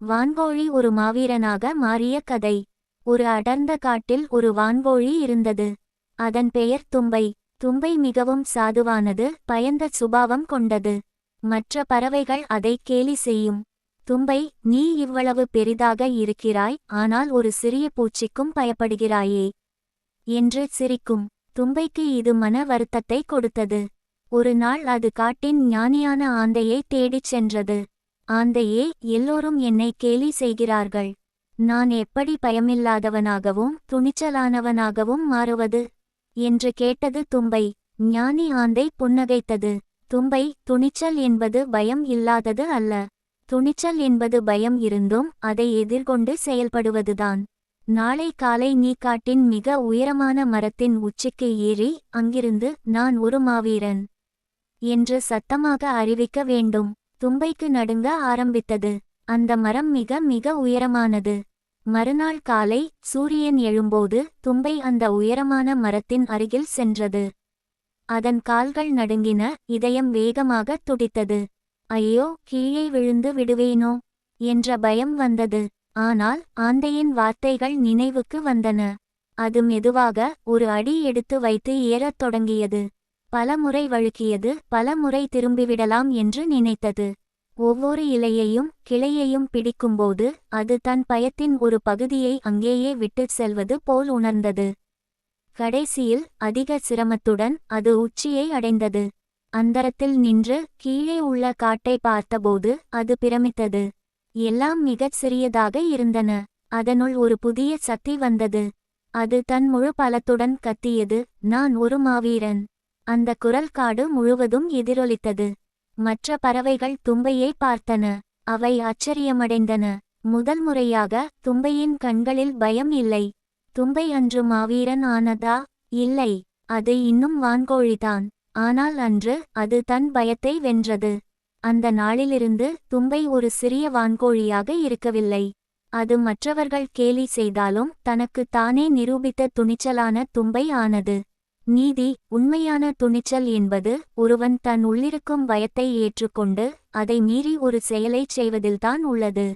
வான்கோழி ஒரு மாவீரனாக மாறிய கதை. ஒரு அடர்ந்த காட்டில் ஒரு வான்கோழி இருந்தது. அதன் பெயர் தும்பை. தும்பை மிகவும் சாதுவானது பயந்த சுபாவம் கொண்டது. மற்ற பறவைகள் அதை கேலி செய்யும். தும்பை நீ இவ்வளவு பெரிதாக இருக்கிறாய் ஆனால் ஒரு சிறிய பூச்சிக்கும் பயப்படுகிறாயே என்று சிரிக்கும். தும்பைக்கு இது மன வருத்தத்தை கொடுத்தது. ஒரு நாள் அது காட்டின் ஞானியான ஆந்தையை தேடிச் சென்றது. ஆந்தையே எல்லோரும் என்னை கேலி செய்கிறார்கள். நான் எப்படி பயமில்லாதவனாகவும் துணிச்சலானவனாகவும் மாறுவது? என்று கேட்டது தும்பை. ஞானி ஆந்தை புன்னகைத்தது. தும்பை துணிச்சல் என்பது பயம் இல்லாதது அல்ல. துணிச்சல் என்பது பயம் இருந்தும் அதை எதிர்கொண்டு செயல்படுவதுதான். நாளை காலை நீ காட்டின் மிக உயரமான மரத்தின் உச்சிக்கு ஏறி அங்கிருந்து நான் ஒரு மாவீரன். என்று சத்தமாக அறிவிக்க வேண்டும். தும்பைக்கு நடுங்க ஆரம்பித்தது. அந்த மரம் மிக மிக உயரமானது. மறுநாள் காலை சூரியன் எழும்போது தும்பை அந்த உயரமான மரத்தின் அருகில் சென்றது. அதன் கால்கள் நடுங்கின இதயம் வேகமாக துடித்தது. ஐயோ கீழே விழுந்து விடுவேனோ? என்ற பயம் வந்தது. ஆனால் ஆந்தையின் வார்த்தைகள் நினைவுக்கு வந்தன. அது மெதுவாக ஒரு அடி எடுத்து வைத்து ஏறத் தொடங்கியது. பல முறை வழுக்கியது பல முறை திரும்பிவிடலாம் என்று நினைத்தது. ஒவ்வொரு இலையையும் கிளையையும் பிடிக்கும்போது அது தன் பயத்தின் ஒரு பகுதியை அங்கேயே விட்டுச் செல்வது போல் உணர்ந்தது. கடைசியில் அதிக சிரமத்துடன் அது உச்சியை அடைந்தது. அந்தரத்தில் நின்று கீழே உள்ள காட்டை பார்த்தபோது அது பிரமித்தது. எல்லாம் மிகச் சிறியதாக இருந்தன. அதனுள் ஒரு புதிய சக்தி வந்தது. அது தன் முழு பலத்துடன் கத்தியது நான் ஒரு மாவீரன். அந்த குரல் காடு முழுவதும் எதிரொலித்தது. மற்ற பறவைகள் தும்பையை பார்த்தன. அவை ஆச்சரியமடைந்தன. முதல் முறையாக தும்பையின் கண்களில் பயம் இல்லை. தும்பை அன்று மாவீரன் ஆனதா? இல்லை. அது இன்னும் வான்கோழிதான். ஆனால் அன்று அது தன் பயத்தை வென்றது. அந்த நாளிலிருந்து தும்பை ஒரு சிறிய வான்கோழியாக இருக்கவில்லை. அது மற்றவர்கள் கேலி செய்தாலும் தனக்கு தானே நிரூபித்த துணிச்சலான தும்பை ஆனது. நீதி உண்மையான துணிச்சல் என்பது ஒருவன் தன் உள்ளிருக்கும் பயத்தை ஏற்றுக்கொண்டு அதை மீறி ஒரு செயலைச் செய்வதில்தான் உள்ளது.